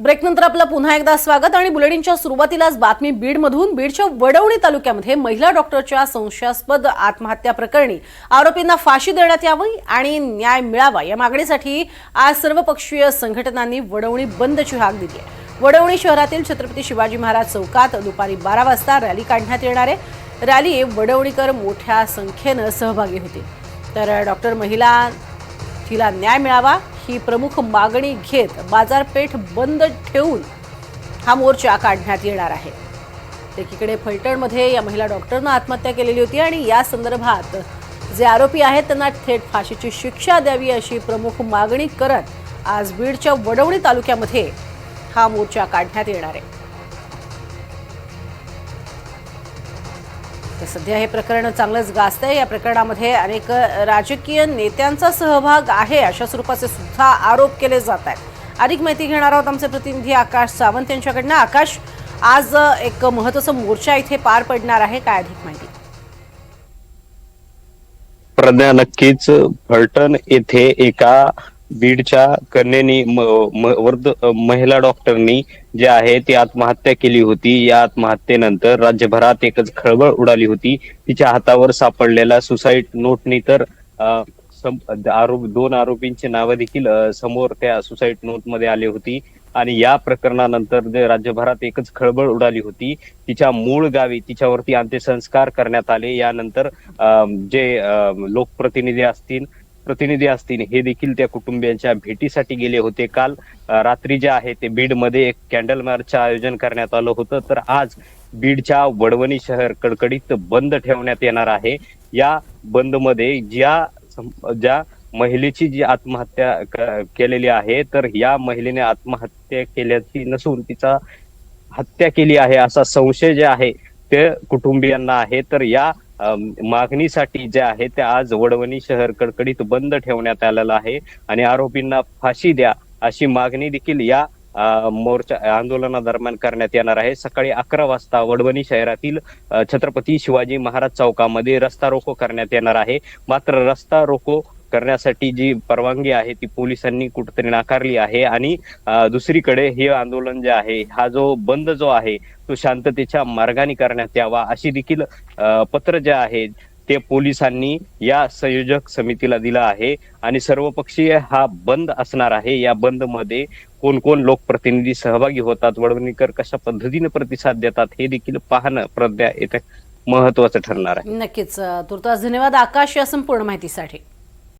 ब्रेकनंतर आपलं पुन्हा एकदा स्वागत आणि बुलेटिनच्या सुरुवातीलाच बातमी बीडमधून. बीडच्या वडवणी तालुक्यामध्ये महिला डॉक्टरच्या संशयास्पद आत्महत्या प्रकरणी आरोपींना फाशी देण्यात यावी आणि न्याय मिळावा या मागणीसाठी आज सर्वपक्षीय संघटनांनी वडवणी बंदची हाक दिली आहे. वडवणी शहरातील छत्रपती शिवाजी महाराज चौकात दुपारी बारा वाजता रॅली काढण्यात येणार आहे. रॅली वडवणीकर मोठ्या संख्येनं सहभागी होतील तर डॉक्टर महिला तिला न्याय मिळावा ही प्रमुख मागणी घेत बाजारपेठ बंद ठेवून हा मोर्चा काढण्यात येणार आहे. एकीकडे फलटणमध्ये या महिला डॉक्टरनं आत्महत्या केलेली होती आणि या संदर्भात जे आरोपी आहेत त्यांना थेट फाशीची शिक्षा द्यावी अशी प्रमुख मागणी करत आज बीडच्या वडवणी तालुक्यामध्ये हा मोर्चा काढण्यात येणार आहे. तर सध्या हे प्रकरण चांगलंच गाजत आहे या प्रकरणामध्ये अनेक राजकीय नेत्यांचा सहभाग आहे अशा स्वरूपाचे सुद्धा आरोप केले जात आहेत. अधिक माहिती घेणार आहोत आमचे प्रतिनिधी आकाश सावंत यांच्याकडनं. आकाश आज एक महत्त्वाचा मोर्चा इथे पार पडणार आहे. काय अधिक माहिती? प्रज्ञा नक्कीच फलटण येथे एका बीडच्या कन्येनी म- वर्ध महिला डॉक्टरनी जे आहे ती आत्महत्या केली होती. या आत्महत्येनंतर राज्यभरात एकच खळबळ उडाली होती. तिच्या हातावर सापडलेल्या सुसाईड नोटनी तर सम- आरोप दोन आरोपींची नावं देखील समोर त्या सुसाईड नोटमध्ये आली होती. आणि या प्रकरणानंतर राज्यभरात एकच खळबळ उडाली होती तिच्या मूळ गावी तिच्यावरती अंत्यसंस्कार करण्यात आले. यानंतर जे लोकप्रतिनिधी असतील प्रतिनिधी असतील. हे देखील त्या कुटुंबियांच्या भेटीसाठी गेले होते. काल रात्री जे आहे ते बीडमध्ये एक कॅन्डल मार्चचं आयोजन करण्यात आलं होतं. तर आज बीडच्या वडवणी शहर कडकडीत बंद ठेवण्यात येणार आहे. या बंदमध्ये ज्या ज्या महिलेची जी आत्महत्या क- केलेली आहे तर या महिलेने आत्महत्या केल्याची नसून तिचा हत्या केली आहे असा संशय जे आहे ते कुटुंबियांना आहे. तर या मागणीसाठी जे आहे ते आज वडवणी शहर कडकडीत बंद ठेवण्यात आलेलं आहे. आणि आरोपींना फाशी द्या अशी मागणी देखील या मोर्चा मोर्चा आंदोलनादरम्यान करण्यात येणार आहे. सकाळी अकरा वाजता वडवणी शहरातील छत्रपती शिवाजी महाराज चौकामध्ये रस्ता रोको करण्यात येणार आहे. मात्र रस्ता रोको करण्यासाठी जी परवानगी आहे ती पोलिसांनी कुठेतरी नाकारली आहे. आणि दुसरीकडे हे आंदोलन जे आहे हा जो बंद जो आहे तो शांततेच्या मार्गाने करण्यात यावा अशी देखील पत्र जे आहे ते पोलिसांनी या संयोजक समितीला दिलं आहे. आणि सर्वपक्षीय हा बंद असणार आहे. या बंदमध्ये कोण कोण लोकप्रतिनिधी सहभागी होतात वडवणीकर कशा पद्धतीने प्रतिसाद देतात हे देखील पाहणं प्रज्ञा येत्या महत्वाचं ठरणार आहे. नक्कीच. तुर्तास धन्यवाद आकाश या संपूर्ण माहितीसाठी.